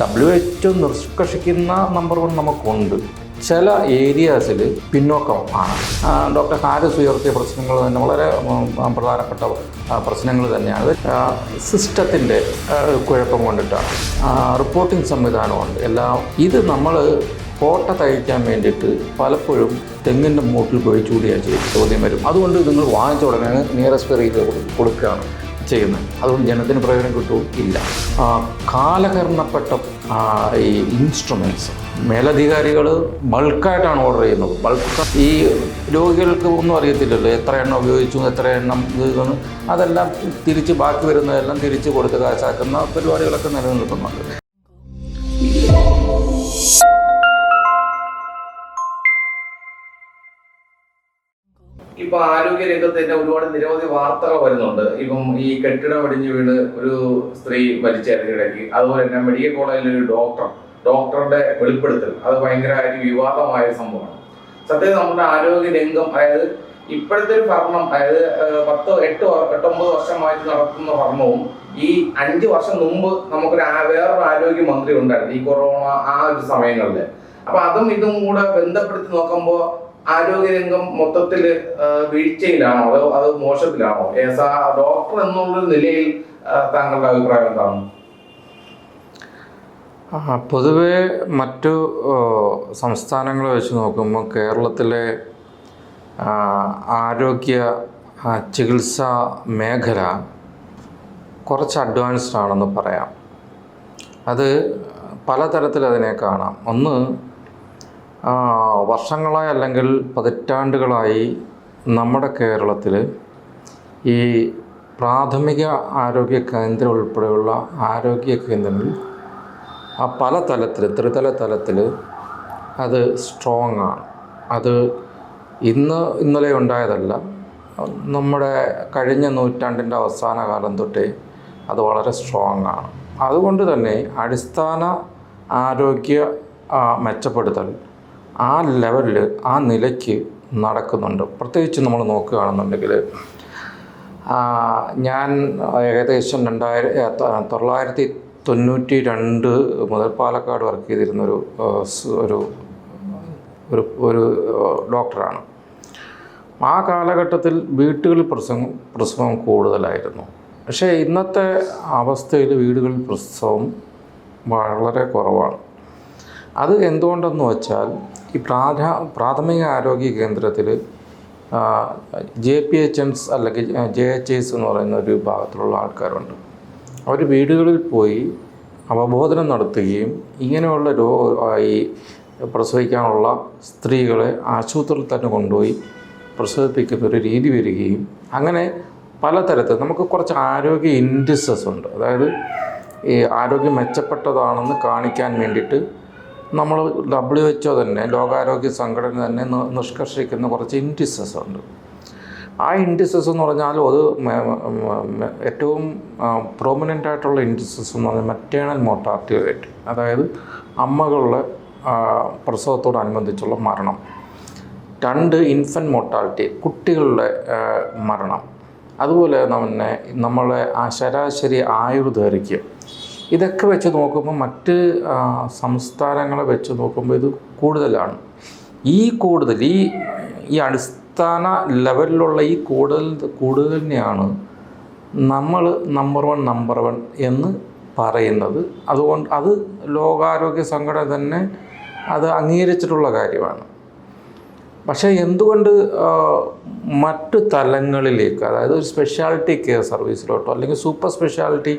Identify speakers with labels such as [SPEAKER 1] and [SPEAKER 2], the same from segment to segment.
[SPEAKER 1] W H നിഷ്കർഷിക്കുന്ന number one നമുക്കുണ്ട്. ചില ഏരിയാസിൽ പിന്നോക്കം ആണ്. ഡോക്ടർ ഹാരിസ് ഉയർത്തിയ പ്രശ്നങ്ങൾ തന്നെ വളരെ പ്രധാനപ്പെട്ട പ്രശ്നങ്ങൾ തന്നെയാണ്. സിസ്റ്റത്തിന്റെ കുഴപ്പം കൊണ്ടിട്ടാണ്. റിപ്പോർട്ടിംഗ് സംവിധാനമുണ്ട്. എല്ലാം ഇത് നമ്മൾ കോട്ട തയ്ക്കാൻ വേണ്ടിയിട്ട് പലപ്പോഴും തെങ്ങിന്റെ മൂട്ടിൽ പോയി ചൂടിയാൽ ചെയ്യും ചോദ്യം വരും. അതുകൊണ്ട് നിങ്ങൾ വാങ്ങിച്ച ഉടനെ നിയറസ്റ്റ് റീറ്റ് കൊടുക്കുകയാണ്. ചെയ്യുന്നത്. അതുകൊണ്ട് ജനത്തിന് പ്രയോജനം കിട്ടും ഇല്ല. കാലകരണപ്പെട്ട ഈ ഇൻസ്ട്രുമെന്റ്സ് മേലധികാരികൾ ബൾക്കായിട്ടാണ് ഓർഡർ ചെയ്യുന്നത്. ബൾക്ക് ഈ രോഗികൾക്ക് ഒന്നും അറിയത്തില്ലല്ലോ. എത്ര എണ്ണം ഉപയോഗിച്ചു എത്ര എണ്ണം ഇത് അതെല്ലാം തിരിച്ച് ബാക്കി വരുന്നതെല്ലാം തിരിച്ച് കൊടുത്ത് കാശാക്കുന്ന പരിപാടികളൊക്കെ നിലനിൽക്കുന്നുണ്ട്.
[SPEAKER 2] ഇപ്പൊ ആരോഗ്യ രംഗത്ത് തന്നെ ഒരുപാട് നിരവധി വാർത്തകൾ വരുന്നുണ്ട്. ഇപ്പം ഈ കെട്ടിടം ഇടിഞ്ഞു വീണ് ഒരു സ്ത്രീ മരിച്ചായിരുന്നു ഇടയ്ക്ക്. അതുപോലെ തന്നെ മെഡിക്കൽ കോളേജിൽ ഒരു ഡോക്ടർ ഡോക്ടറുടെ വെളിപ്പെടുത്തൽ. അത് ഭയങ്കരമായിട്ട് വിവാദമായ സംഭവമാണ്. സത്യം നമ്മുടെ ആരോഗ്യ രംഗം അതായത് ഇപ്പോഴത്തെ ഒരു ഭരണം അതായത് പത്ത് എട്ട് എട്ടൊമ്പത് വർഷമായിട്ട് നടത്തുന്ന ഭരണവും ഈ അഞ്ച് വർഷം മുമ്പ് നമുക്കൊരു വേറൊരു ആരോഗ്യ മന്ത്രി ഉണ്ടായിരുന്നു ഈ കൊറോണ ആ ഒരു സമയങ്ങളിൽ അപ്പൊ അതും ഇതും കൂടെ ബന്ധപ്പെടുത്തി നോക്കുമ്പോൾ ആരോഗ്യരംഗം മൊത്തത്തിൽ വീഴ്ചയിലാണോ അതോ അത് മോശത്തിലാണോ? ഏസ ഡോക്ടർ എന്നുള്ള നിലയിൽ താങ്കളുടെ അഭിപ്രായം എന്താണ്?
[SPEAKER 1] പൊതുവെ മറ്റു സംസ്ഥാനങ്ങളെ വെച്ച് നോക്കുമ്പോൾ കേരളത്തിലെ ആരോഗ്യ ചികിത്സാ മേഖല കുറച്ച് അഡ്വാൻസ്ഡ് ആണെന്ന് പറയാം. അത് പലതരത്തിൽ അതിനെ കാണാം. ഒന്ന് വർഷങ്ങളായി അല്ലെങ്കിൽ പതിറ്റാണ്ടുകളായി നമ്മുടെ കേരളത്തിൽ ഈ പ്രാഥമിക ആരോഗ്യ കേന്ദ്രം ഉൾപ്പെടെയുള്ള ആരോഗ്യ കേന്ദ്രങ്ങളിൽ ആ പല തലത്തിൽ ത്രിതല തലത്തിൽ അത് സ്ട്രോങ് ആണ്. അത് ഇന്ന് ഇന്നലെ ഉണ്ടായതല്ല. നമ്മുടെ കഴിഞ്ഞ നൂറ്റാണ്ടിന്റെ അവസാന കാലം തൊട്ടേ അത് വളരെ സ്ട്രോങ് ആണ്. അതുകൊണ്ട് തന്നെ അടിസ്ഥാന ആരോഗ്യ മെച്ചപ്പെടുത്തൽ ആ ലെവലിൽ ആ നിലയ്ക്ക് നടക്കുന്നുണ്ട്. പ്രത്യേകിച്ച് നമ്മൾ നോക്കുകയാണെന്നുണ്ടെങ്കിൽ ഞാൻ ഏകദേശം രണ്ടായിരം തൊള്ളായിരത്തി തൊണ്ണൂറ്റി രണ്ട് മുതൽ പാലക്കാട് വർക്ക് ചെയ്തിരുന്നൊരു ഒരു ഒരു ഒരു ഡോക്ടറാണ്. ആ കാലഘട്ടത്തിൽ വീട്ടുകളിൽ പ്രസവം പ്രസവം കൂടുതലായിരുന്നു. പക്ഷേ ഇന്നത്തെ അവസ്ഥയിൽ വീടുകളിൽ പ്രസവം വളരെ കുറവാണ്. അത് എന്തുകൊണ്ടെന്ന് വെച്ചാൽ ഈ പ്രാഥ പ്രാഥമിക ആരോഗ്യ കേന്ദ്രത്തിൽ ജെ പി എച്ച് എംസ് അല്ലെങ്കിൽ ജെ എച്ച് എസ് എന്ന് പറയുന്ന ഒരു വിഭാഗത്തിലുള്ള ആൾക്കാരുണ്ട്. അവർ വീടുകളിൽ പോയി അവബോധനം നടത്തുകയും ഇങ്ങനെയുള്ള രോഗ ഈ പ്രസവിക്കാനുള്ള സ്ത്രീകളെ ആശുപത്രിയിൽ തന്നെ കൊണ്ടുപോയി പ്രസവിപ്പിക്കുന്ന ഒരു രീതി വരികയും അങ്ങനെ പലതരത്തിൽ നമുക്ക് കുറച്ച് ആരോഗ്യ ഇൻഡിസസ് ഉണ്ട്. അതായത് ഈ ആരോഗ്യം മെച്ചപ്പെട്ടതാണെന്ന് കാണിക്കാൻ വേണ്ടിയിട്ട് നമ്മൾ ഡബ്ല്യു എച്ച് ഒ തന്നെ ലോകാരോഗ്യ സംഘടന തന്നെ നിഷ്കർഷിക്കുന്ന കുറച്ച് ഇൻഡിസസ് ഉണ്ട്. ആ ഇൻഡിസസ് എന്ന് പറഞ്ഞാൽ അത് ഏറ്റവും പ്രോമിനന്റ് ആയിട്ടുള്ള ഇൻഡിസസ് എന്ന് പറഞ്ഞാൽ മെറ്റേണൽ മോർട്ടാലിറ്റി റേറ്റ് അതായത് അമ്മകളുടെ പ്രസവത്തോടനുബന്ധിച്ചുള്ള മരണം. രണ്ട് ഇൻഫന്റ് മോർട്ടാലിറ്റി കുട്ടികളുടെ മരണം. അതുപോലെ തന്നെ നമ്മളെ ആ ശരാശരി ആയുർദൈർഘ്യം. ഇതൊക്കെ വെച്ച് നോക്കുമ്പോൾ മറ്റ് സംസ്ഥാനങ്ങളെ വെച്ച് നോക്കുമ്പോൾ ഇത് കൂടുതലാണ്. ഈ കൂടുതൽ ഈ ഈ അടിസ്ഥാന ലെവലിലുള്ള ഈ കൂടുതൽ കൂടുതലിനെയാണ് നമ്മൾ നമ്പർ വൺ നമ്പർ വൺ എന്ന് പറയുന്നത്. അതുകൊണ്ട് അത് ലോകാരോഗ്യ സംഘടന തന്നെ അത് അംഗീകരിച്ചിട്ടുള്ള കാര്യമാണ്. പക്ഷേ എന്തുകൊണ്ട് മറ്റു തലങ്ങളിലേക്ക് അതായത് ഒരു സ്പെഷ്യാലിറ്റി കെയർ സർവീസിലോട്ടോ അല്ലെങ്കിൽ സൂപ്പർ സ്പെഷ്യാലിറ്റി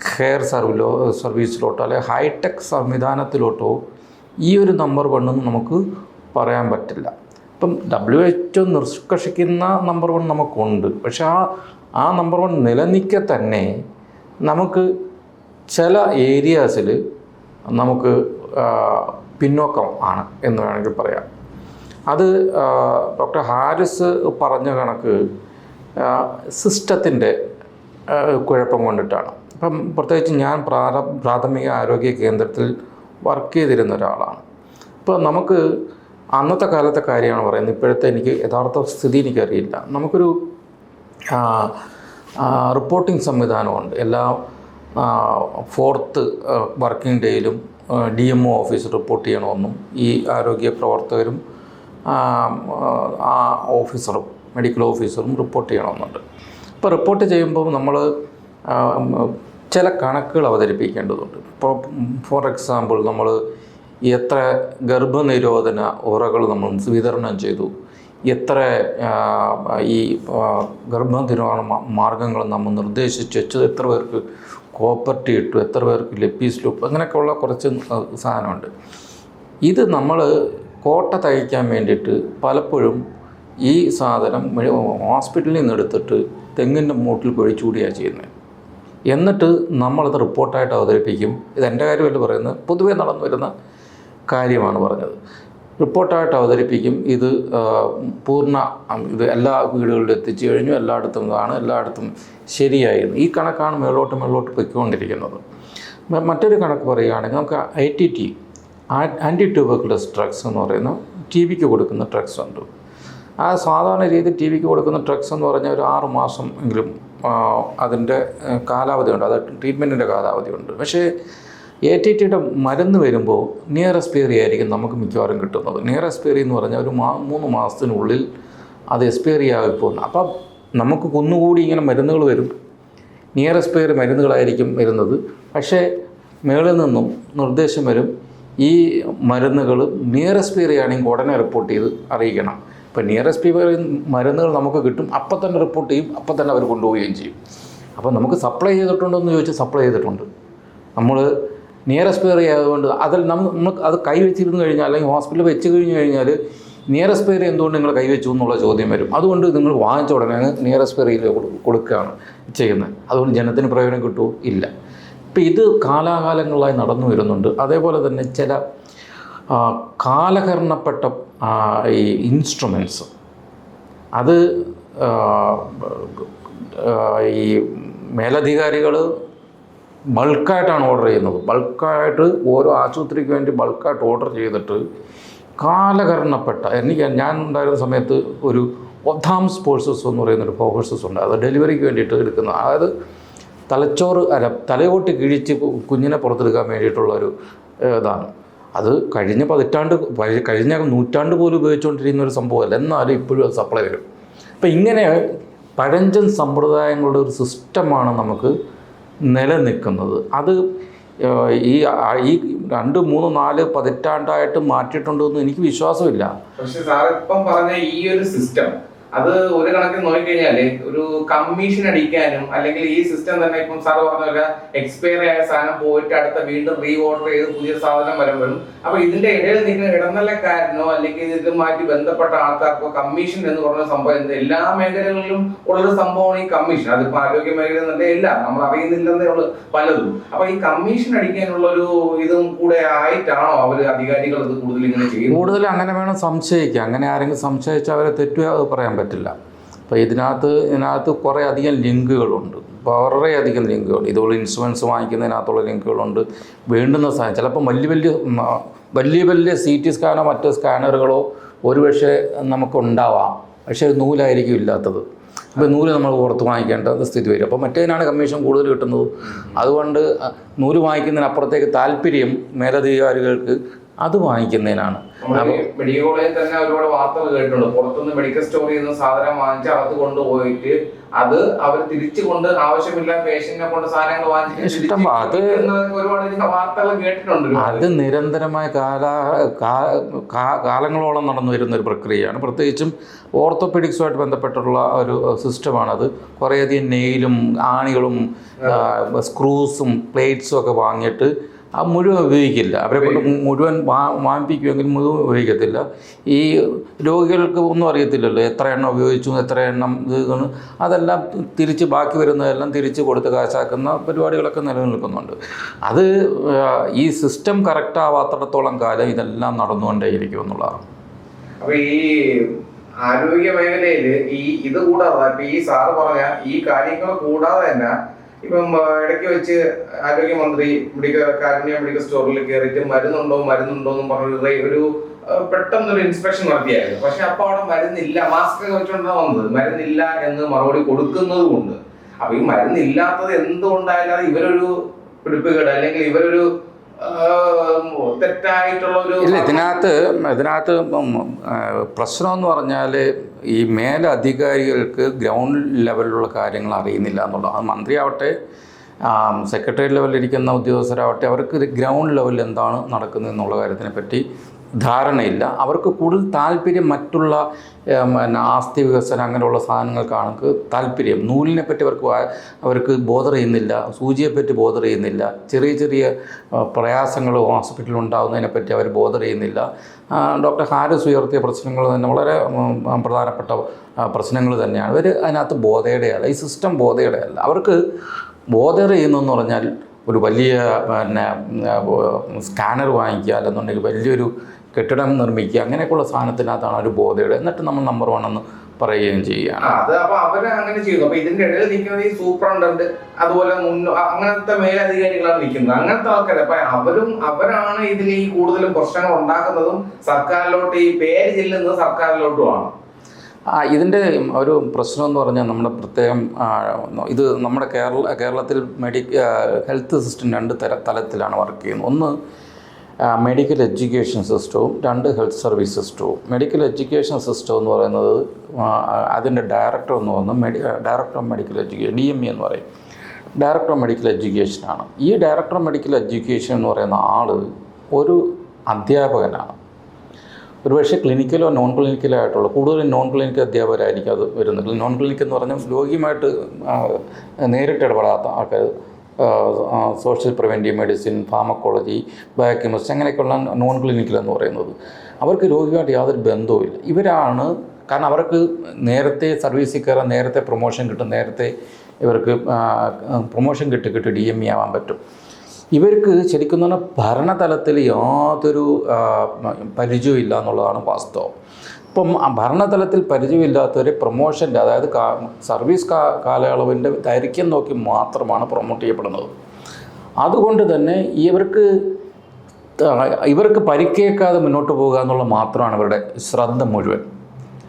[SPEAKER 1] കെയർ സർവിലോ സർവീസിലോട്ടോ അല്ലെങ്കിൽ ഹൈടെക് സംവിധാനത്തിലോട്ടോ ഈ ഒരു നമ്പർ വണ്ണെന്ന് നമുക്ക് പറയാൻ പറ്റില്ല. ഇപ്പം ഡബ്ല്യു എച്ച് നിഷ്കർഷിക്കുന്ന നമ്പർ വൺ നമുക്കുണ്ട്. പക്ഷെ ആ ആ നമ്പർ വൺ നിലനിൽക്കെ തന്നെ നമുക്ക് ചില ഏരിയാസിൽ നമുക്ക് പിന്നോക്കം ആണ് എന്ന് വേണമെങ്കിൽ പറയാം. അത് ഡോക്ടർ ഹാരിസ് പറഞ്ഞ കണക്ക് സിസ്റ്റത്തിന്റെ കുഴപ്പം കൊണ്ടിട്ടാണ്. ഇപ്പം പ്രത്യേകിച്ച് ഞാൻ പ്രാര പ്രാഥമിക ആരോഗ്യ കേന്ദ്രത്തിൽ വർക്ക് ചെയ്തിരുന്ന ഒരാളാണ്. ഇപ്പോൾ നമുക്ക് അന്നത്തെ കാലത്തെ കാര്യമാണ് പറയുന്നത്. ഇപ്പോഴത്തെ എനിക്ക് യഥാർത്ഥ സ്ഥിതി എനിക്കറിയില്ല. നമുക്കൊരു റിപ്പോർട്ടിംഗ് സംവിധാനമുണ്ട്. എല്ലാ fourth working ഡേയിലും D M O office report ചെയ്യണമെന്നും ഈ ആരോഗ്യ പ്രവർത്തകരും ആ, ഓഫീസറും മെഡിക്കൽ ഓഫീസറും റിപ്പോർട്ട് ചെയ്യണമെന്നുണ്ട്. ഇപ്പോൾ റിപ്പോർട്ട് ചെയ്യുമ്പോൾ നമ്മൾ ചില കണക്കുകൾ അവതരിപ്പിക്കേണ്ടതുണ്ട്. ഇപ്പോൾ ഫോർ എക്സാമ്പിൾ നമ്മൾ എത്ര ഗർഭനിരോധന ഉറകൾ നമ്മൾ വിതരണം ചെയ്തു. എത്ര ഈ ഗർഭനിരോധന മാർഗങ്ങൾ നമ്മൾ നിർദ്ദേശിച്ചു. വെച്ചത് എത്ര പേർക്ക് കോപ്പർട്ടി ഇട്ടു എത്ര പേർക്ക് ലെപ്പീസ് ലൂപ്പ് അങ്ങനെയൊക്കെയുള്ള കുറച്ച് സാധനമുണ്ട്. ഇത് നമ്മൾ കോട്ട തയ്ക്കാൻ വേണ്ടിയിട്ട് പലപ്പോഴും ഈ സാധനം ഹോസ്പിറ്റലിൽ നിന്ന് എടുത്തിട്ട് തെങ്ങിന്റെ മൂട്ടിൽ പൊഴിച്ചുകൂടിയാണ് ചെയ്യുന്നത്. എന്നിട്ട് നമ്മളത് റിപ്പോർട്ടായിട്ട് അവതരിപ്പിക്കും. ഇത് എന്റെ കാര്യമല്ല പറയുന്നത്. പൊതുവേ നടന്നു വരുന്ന കാര്യമാണ് പറഞ്ഞത്. റിപ്പോർട്ടായിട്ട് അവതരിപ്പിക്കും. ഇത് പൂർണ ഇത് എല്ലാ വീടുകളിലും എത്തിച്ചു കഴിഞ്ഞു. എല്ലായിടത്തും ഇതാണ്. എല്ലായിടത്തും ശരിയായിരുന്നു. ഈ കണക്കാണ് മേളോട്ട് മേളോട്ട് പൊയ്ക്കൊണ്ടിരിക്കുന്നത്. മറ്റൊരു കണക്ക് പറയുകയാണെങ്കിൽ നമുക്ക് I T T anti tuberculous drugs എന്ന് പറയുന്ന ടി വിക്ക് കൊടുക്കുന്ന ഡ്രഗ്സ് ഉണ്ട്. ആ സാധാരണ രീതിയിൽ ടി വിക്ക് കൊടുക്കുന്ന ഡ്രഗ്സ് എന്ന് പറഞ്ഞാൽ ഒരു ആറ് മാസം എങ്കിലും അതിന്റെ കാലാവധിയുണ്ട്. അത് ട്രീറ്റ്മെന്റിന്റെ കാലാവധിയുണ്ട്. പക്ഷേ എ ടി ടിയുടെ മരുന്ന് വരുമ്പോൾ നിയർ എക്സ്പയറി ആയിരിക്കും നമുക്ക് മിക്കവാറും കിട്ടുന്നത്. നിയർ എക്സ്പയറി എന്ന് പറഞ്ഞാൽ ഒരു മാ മൂന്ന് മാസത്തിനുള്ളിൽ അത് എക്സ്പയറി ആയി പോകുന്നു അപ്പം നമുക്ക് കുന്നുകൂടി ഇങ്ങനെ മരുന്നുകൾ വരും. നിയർ എക്സ്പയറി മരുന്നുകളായിരിക്കും വരുന്നത്. പക്ഷേ മേളിൽ നിന്നും നിർദ്ദേശം വരും. ഈ മരുന്നുകൾ നിയർ എക്സ്പയറി ആണെങ്കിൽ ഉടനെ റിപ്പോർട്ട് ചെയ്ത് അറിയിക്കണം. ഇപ്പം പീപ്പിൾ മരുന്നുകൾ നമുക്ക് കിട്ടും അപ്പം തന്നെ റിപ്പോർട്ട് ചെയ്യും അപ്പം തന്നെ അവർ കൊണ്ടുപോവുകയും ചെയ്യും. അപ്പോൾ നമുക്ക് സപ്ലൈ ചെയ്തിട്ടുണ്ടോ എന്ന് ചോദിച്ചാൽ സപ്ലൈ ചെയ്തിട്ടുണ്ട്. നമ്മൾ നിയറസ്പെയർ ആയതുകൊണ്ട് അതിൽ നമുക്ക് അത് കൈവച്ചിരുന്നു കഴിഞ്ഞാൽ അല്ലെങ്കിൽ ഹോസ്പിറ്റലിൽ വെച്ച് കഴിഞ്ഞ് കഴിഞ്ഞാൽ നിയറസ്പെയർ എന്തുകൊണ്ട് നിങ്ങൾ കൈവച്ചു എന്നുള്ള ചോദ്യം വരും. അതുകൊണ്ട് നിങ്ങൾ വാങ്ങിച്ച ഉടനെ നിയറസ്പെയറിൽ കൊടുക്കുകയാണ് ചെയ്യുന്നത്. അതുകൊണ്ട് ജനത്തിന് പ്രയോജനം കിട്ടുമോ ഇല്ല. ഇപ്പം ഇത് കാലാകാലങ്ങളായി നടന്നു വരുന്നുണ്ട്. അതേപോലെ തന്നെ ചില കാലഹരണപ്പെട്ട ഈ ഇൻസ്ട്രുമെന്റ്സ് അത് ഈ മേലധികാരികൾ ബൾക്കായിട്ടാണ് ഓർഡർ ചെയ്യുന്നത്. ബൾക്കായിട്ട് ഓരോ ആശുപത്രിക്ക് വേണ്ടി ബൾക്കായിട്ട് ഓർഡർ ചെയ്തിട്ട് കാലകരണപ്പെട്ട എനിക്ക് ഞാൻ ഉണ്ടായിരുന്ന സമയത്ത് ഒരു ഒദ്ധാം സ്പോഴ്സസ് എന്ന് പറയുന്നൊരു ഫോഴ്സസ് ഉണ്ട്. അത് ഡെലിവറിക്ക് വേണ്ടിയിട്ട് എടുക്കുന്ന അതായത് തലച്ചോറ് അല്ല തലയോട്ട് കിഴിച്ച് കുഞ്ഞിനെ പുറത്തെടുക്കാൻ വേണ്ടിയിട്ടുള്ള ഒരു ഇതാണ്. അത് കഴിഞ്ഞ പതിറ്റാണ്ട് കഴിഞ്ഞ നൂറ്റാണ്ട് പോലും ഉപയോഗിച്ചുകൊണ്ടിരിക്കുന്ന ഒരു സംഭവമല്ല. എന്നാലും ഇപ്പോഴും അത് സപ്ലൈ വരും. അപ്പം ഇങ്ങനെ പഴഞ്ചൻ സമ്പ്രദായങ്ങളുടെ ഒരു സിസ്റ്റമാണ് നമുക്ക് നിലനിൽക്കുന്നത്. അത് ഈ ഈ രണ്ട് മൂന്ന് നാല് പതിറ്റാണ്ടായിട്ട് മാറ്റിയിട്ടുണ്ടെന്ന് എനിക്ക് വിശ്വാസമില്ല.
[SPEAKER 2] പക്ഷേ സാർ ഇപ്പം പറഞ്ഞ ഈ ഒരു സിസ്റ്റം അത് ഒരു കണക്കിന് നോക്കിക്കഴിഞ്ഞാൽ ഒരു കമ്മീഷൻ അടിക്കാനും അല്ലെങ്കിൽ ഈ സിസ്റ്റം തന്നെ ഇപ്പം സാർ പറഞ്ഞ പോലെ എക്സ്പയർ ആയ സാധനം പോയിട്ട് അടുത്ത വീണ്ടും റീ ഓർഡർ ചെയ്ത് പുതിയ സാധനം വരുമ്പോഴും അപ്പൊ ഇതിന്റെ ഇടയിൽ നിൽക്കുന്ന ഇടനിലക്കാരനോ അല്ലെങ്കിൽ ഇതുമായിട്ട് ബന്ധപ്പെട്ട ആൾക്കാർക്കോ കമ്മീഷൻ എന്ന് പറഞ്ഞ സംഭവം എല്ലാ മേഖലകളിലും ഉള്ളൊരു സംഭവമാണ് ഈ കമ്മീഷൻ അതിപ്പോ ആരോഗ്യ മേഖല എന്നല്ല എല്ലാം നമ്മൾ അറിയുന്നില്ലെന്നേ ഉള്ളു പലതും. അപ്പൊ ഈ കമ്മീഷൻ അടിക്കാനുള്ള ഒരു ഇതും കൂടെ ആയിട്ടാണോ അവർ അധികാരികൾ അത് കൂടുതൽ ഇങ്ങനെ ചെയ്യുന്നത്?
[SPEAKER 1] കൂടുതൽ അങ്ങനെ വേണം സംശയിക്കുക അങ്ങനെ ആരെങ്കിലും സംശയിച്ചാൽ അവരെ തെറ്റുക പറയാൻ പറ്റില്ല. അപ്പോൾ ഇതിനകത്ത് ഇതിനകത്ത് കുറേ അധികം ലിങ്കുകളുണ്ട്. വളരെയധികം ലിങ്കുകൾ ഇതുപോലെ ഇൻഷുറൻസ് വാങ്ങിക്കുന്നതിനകത്തുള്ള ലിങ്കുകളുണ്ട്. വേണ്ടുന്ന സാധനം ചിലപ്പോൾ വലിയ വലിയ വലിയ വലിയ സി ടി സ്കാനോ മറ്റ് സ്കാനറുകളോ ഒരുപക്ഷെ നമുക്കുണ്ടാവാം. പക്ഷേ നൂലായിരിക്കും ഇല്ലാത്തത്. അപ്പോൾ നൂൽ നമ്മൾ പുറത്ത് വാങ്ങിക്കേണ്ട സ്ഥിതി വരും. അപ്പോൾ മറ്റേതിനാണ് കമ്മീഷൻ കൂടുതൽ കിട്ടുന്നത്. അതുകൊണ്ട് നൂൽ വാങ്ങിക്കുന്നതിനപ്പുറത്തേക്ക് താല്പര്യം മേലധികാരികൾക്ക് അത് വാങ്ങിക്കുന്നതിനാണ്.
[SPEAKER 2] മെഡിക്കോളേജിൽ മെഡിക്കൽ കോളേജിൽ തന്നെ ഒരുപാട് വാർത്തകൾ കേട്ടിട്ടുണ്ട്. പുറത്തുനിന്ന് മെഡിക്കൽ സ്റ്റോറിൽ നിന്ന് സാധനം വാങ്ങിച്ച് അകത്ത് കൊണ്ടുപോയിട്ട് അത് അവർ തിരിച്ചു കൊണ്ട് ആവശ്യമില്ല പേഷ്യന്റിനെ കൊണ്ട് സാധനങ്ങൾ വാങ്ങിച്ചിട്ട്
[SPEAKER 1] അത്
[SPEAKER 2] ഒരുപാട് വാർത്തകൾ കേട്ടിട്ടുണ്ട്
[SPEAKER 1] അത് നിരന്തരമായ കാല കാലങ്ങളോളം നടന്നു വരുന്ന ഒരു പ്രക്രിയയാണ്. പ്രത്യേകിച്ചും ഓർത്തോപെഡിക്സുമായിട്ട് ബന്ധപ്പെട്ടുള്ള ഒരു സിസ്റ്റമാണത്. കുറേയധികം നെയിലും ആണികളും സ്ക്രൂസും പ്ലേറ്റ്സും ഒക്കെ വാങ്ങിയിട്ട് ആ മുഴുവൻ ഉപയോഗിക്കില്ല. അവരെ കൊണ്ട് മുഴുവൻ വാങ്ങിപ്പിക്കുമെങ്കിൽ മുഴുവൻ ഉപയോഗിക്കത്തില്ല. ഈ രോഗികൾക്ക് ഒന്നും അറിയത്തില്ലല്ലോ. എത്ര എണ്ണം ഉപയോഗിച്ചു എത്ര എണ്ണം ഇത് അതെല്ലാം തിരിച്ച് ബാക്കി വരുന്നതെല്ലാം തിരിച്ച് കൊടുത്ത് കാശാക്കുന്ന പരിപാടികളൊക്കെ നിലനിൽക്കുന്നുണ്ട്. അത് ഈ സിസ്റ്റം കറക്റ്റ് ആവാത്തിടത്തോളം കാലം ഇതെല്ലാം നടന്നുകൊണ്ടേയിരിക്കും എന്നുള്ളതാണ്.
[SPEAKER 2] അപ്പോൾ ഈ ആരോഗ്യ മേഖലയിൽ ഈ ഇത് കൂടാതെ ഈ സാറ് പറഞ്ഞ ഈ കാര്യങ്ങൾ കൂടാതെ തന്നെ ഇപ്പം ഇടയ്ക്ക് വെച്ച് ആരോഗ്യമന്ത്രി മെഡിക്കൽ കാരുണ്യ മെഡിക്കൽ സ്റ്റോറിൽ കയറിയിട്ട് മരുന്നുണ്ടോ മരുന്നുണ്ടോ എന്ന് പറഞ്ഞ ഒരു- പെട്ടെന്നൊരു ഇൻസ്പെക്ഷൻ നടത്തിയായിരുന്നു. പക്ഷെ അപ്പൊ അവിടെ മരുന്നില്ല. മാസ്ക് ഒക്കെ വെച്ചുകൊണ്ടാണ് വന്നത്. മരുന്നില്ല എന്ന് മറുപടി കൊടുക്കുന്നത് കൊണ്ട്. അപ്പൊ ഈ മരുന്നില്ലാത്തത് എന്തുകൊണ്ടായാലും ഇവരൊരു പിടിപ്പുകേട് അല്ലെങ്കിൽ ഇവരൊരു തെറ്റായിട്ടുള്ള ഒരു
[SPEAKER 1] ഇല്ല ഇതിനകത്ത് ഇതിനകത്ത് പ്രശ്നം എന്ന് പറഞ്ഞാൽ ഈ മേലധികാരികൾക്ക് ഗ്രൗണ്ട് ലെവലിലുള്ള കാര്യങ്ങൾ അറിയുന്നില്ല എന്നുള്ളത് അത് മന്ത്രിയാവട്ടെ സെക്രട്ടറി ലെവലിൽ ഇരിക്കുന്ന ഉദ്യോഗസ്ഥരാവട്ടെ അവർക്ക് ഗ്രൗണ്ട് ലെവലിൽ എന്താണ് നടക്കുന്നത് എന്നുള്ള കാര്യത്തിനെ പറ്റി ധാരണയില്ല. അവർക്ക് കൂടുതൽ താല്പര്യം മറ്റുള്ള ആസ്തി വികസനം അങ്ങനെയുള്ള സാധനങ്ങൾക്കാണ് താല്പര്യം. നൂലിനെ പറ്റി അവർക്ക് അവർക്ക് ബോധർ ചെയ്യുന്നില്ല സൂചിയെപ്പറ്റി ബോധർ ചെയ്യുന്നില്ല ചെറിയ ചെറിയ പ്രയാസങ്ങൾ ഹോസ്പിറ്റലിൽ ഉണ്ടാകുന്നതിനെ പറ്റി അവർ ബോധർ ചെയ്യുന്നില്ല ഡോക്ടർ ഹാരിസ് ഉയർത്തിയ പ്രശ്നങ്ങൾ തന്നെ വളരെ പ്രധാനപ്പെട്ട പ്രശ്നങ്ങൾ തന്നെയാണ്. അവർ അതിനകത്ത് ബോധയുടെയല്ല ഈ സിസ്റ്റം ബോധയുടെയല്ല. അവർക്ക് ബോധർ ചെയ്യുന്നതെന്ന് പറഞ്ഞാൽ ഒരു വലിയ പിന്നെ സ്കാനർ വാങ്ങിക്കുക അല്ലെന്നുണ്ടെങ്കിൽ വലിയൊരു കെട്ടിടം നിർമ്മിക്കുക അങ്ങനെയൊക്കെയുള്ള സാധനത്തിനകത്താണ് ഒരു ബോധയുടെ എന്നിട്ട് നമ്മൾ നമ്പർ വൺ എന്ന് പറയുകയും ചെയ്യുകയാണ്.
[SPEAKER 2] അത് അപ്പൊ അവർ അങ്ങനെ ചെയ്യുന്നു അപ്പൊ ഇതിന്റെ ഇടയിൽ നിൽക്കുന്നത് ഈ സൂപ്രണ്ടന്റ് അതുപോലെ അങ്ങനത്തെ മേലധികാരികളാണ് നിൽക്കുന്നത്. അങ്ങനത്തെ ആൾക്കാർ അപ്പൊ അവരും അവരാണ് ഇതിൽ ഈ കൂടുതലും പ്രശ്നങ്ങൾ ഉണ്ടാക്കുന്നതും സർക്കാരിലോട്ട് ഈ പേര് ചെല്ലുന്നത് സർക്കാരിലോട്ടുമാണ്
[SPEAKER 1] ആ ഇതിന്റെ ഒരു പ്രശ്നം എന്ന് പറഞ്ഞാൽ നമ്മുടെ പ്രത്യേകം ഇത് നമ്മുടെ കേരള കേരളത്തിൽ മെഡി ഹെൽത്ത് സിസ്റ്റം രണ്ട് തര തലത്തിലാണ് വർക്ക് ചെയ്യുന്നത്. ഒന്ന് മെഡിക്കൽ എഡ്യൂക്കേഷൻ സിസ്റ്റവും രണ്ട് ഹെൽത്ത് സർവീസ് സിസ്റ്റവും മെഡിക്കൽ എഡ്യൂക്കേഷൻ സിസ്റ്റം എന്ന് പറയുന്നത് അതിന്റെ ഡയറക്ടർ എന്ന് പറയുന്നത് medi director of medical education D M E എന്ന് പറയും. ഡയറക്ടർ ഓഫ് മെഡിക്കൽ എഡ്യൂക്കേഷനാണ് ഈ ഡയറക്ടർ ഓഫ് മെഡിക്കൽ എഡ്യൂക്കേഷൻ എന്ന് പറയുന്ന ആൾ ഒരു അധ്യാപകനാണ്. ഒരുപക്ഷെ ക്ലിനിക്കലോ നോൺ ക്ലിനിക്കലോ ആയിട്ടുള്ള കൂടുതലും നോൺ ക്ലിനിക്കൽ അധ്യാപകരായിരിക്കും അത് വരുന്നത്. നോൺ ക്ലിനിക്ക് എന്ന് പറഞ്ഞാൽ രോഗിയുമായിട്ട് നേരിട്ട് ഇടപെടാത്ത ആൾക്കാർ social preventive medicine pharmacology biochemistry അങ്ങനെയൊക്കെയുള്ള നോൺ ക്ലിനിക്കൽ എന്ന് പറയുന്നത്. അവർക്ക് രോഗിയുമായിട്ട് യാതൊരു ബന്ധവുമില്ല. ഇവരാണ് കാരണം അവർക്ക് നേരത്തെ സർവീസിൽ കയറാൻ നേരത്തെ പ്രൊമോഷൻ കിട്ടും നേരത്തെ ഇവർക്ക് പ്രൊമോഷൻ കിട്ടി കിട്ടി ഡി എം ഇ ആവാൻ പറ്റും. ഇവർക്ക് ശരിക്കും പറഞ്ഞാൽ ഭരണതലത്തിൽ യാതൊരു പരിചയമില്ല എന്നുള്ളതാണ് വാസ്തവം. ഇപ്പം ഭരണതലത്തിൽ പരിചയമില്ലാത്തവരെ പ്രൊമോഷന്റെ അതായത് സർവീസ് കാ കാലയളവിന്റെ ദൈർഘ്യം നോക്കി മാത്രമാണ് പ്രൊമോട്ട് ചെയ്യപ്പെടുന്നത്. അതുകൊണ്ട് തന്നെ ഇവർക്ക് ഇവർക്ക് പരിക്കേക്കാതെ മുന്നോട്ട് പോകുക എന്നുള്ള മാത്രമാണ് ഇവരുടെ ശ്രദ്ധ മുഴുവൻ.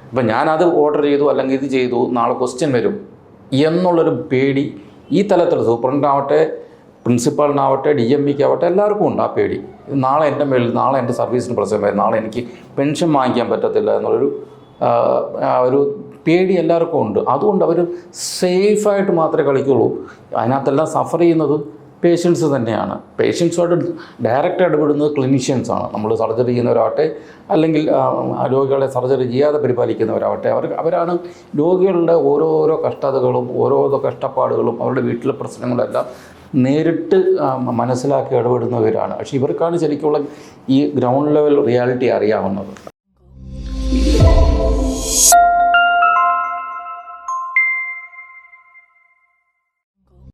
[SPEAKER 1] ഇപ്പം ഞാനത് ഓർഡർ ചെയ്തു അല്ലെങ്കിൽ ഇത് ചെയ്തു നാളെ ക്വസ്റ്റ്യൻ വരും. എന്നുള്ളൊരു പേടി ഈ തലത്തിൽ സൂപ്രണ്ടാവട്ടെ പ്രിൻസിപ്പാളിനാവട്ടെ ഡി എം ഇക്കാവട്ടെ എല്ലാവർക്കും ഉണ്ട് ആ പേടി. നാളെ എന്റെ മേളിൽ നാളെ എന്റെ സർവീസിന് പ്രശ്നം വരും നാളെ എനിക്ക് പെൻഷൻ വാങ്ങിക്കാൻ പറ്റത്തില്ല എന്നുള്ളൊരു ഒരു പേടി എല്ലാവർക്കും ഉണ്ട്. അതുകൊണ്ട് അവർ സേഫായിട്ട് മാത്രമേ കളിക്കുള്ളൂ. അതിനകത്തെല്ലാം സഫർ ചെയ്യുന്നത് പേഷ്യൻസ് തന്നെയാണ്. പേഷ്യൻസുമായിട്ട് ഡയറക്റ്റ് ഇടപെടുന്നത് ക്ലിനീഷ്യൻസാണ് നമ്മൾ സർജറി ചെയ്യുന്നവരാവട്ടെ അല്ലെങ്കിൽ രോഗികളെ സർജറി ചെയ്യാതെ പരിപാലിക്കുന്നവരാവട്ടെ അവർ അവരാണ് രോഗികളുടെ ഓരോരോ കഷ്ടതകളും ഓരോരോ കഷ്ടപ്പാടുകളും അവരുടെ വീട്ടിലെ പ്രശ്നങ്ങളെല്ലാം നേരിട്ട് മനസ്സിലാക്കി ഇടപെടുന്നവരാണ്. പക്ഷേ ഇവർക്കാണ് ശരിക്കുള്ള ഈ ഗ്രൗണ്ട് ലെവൽ റിയാലിറ്റി അറിയാവുന്നത്.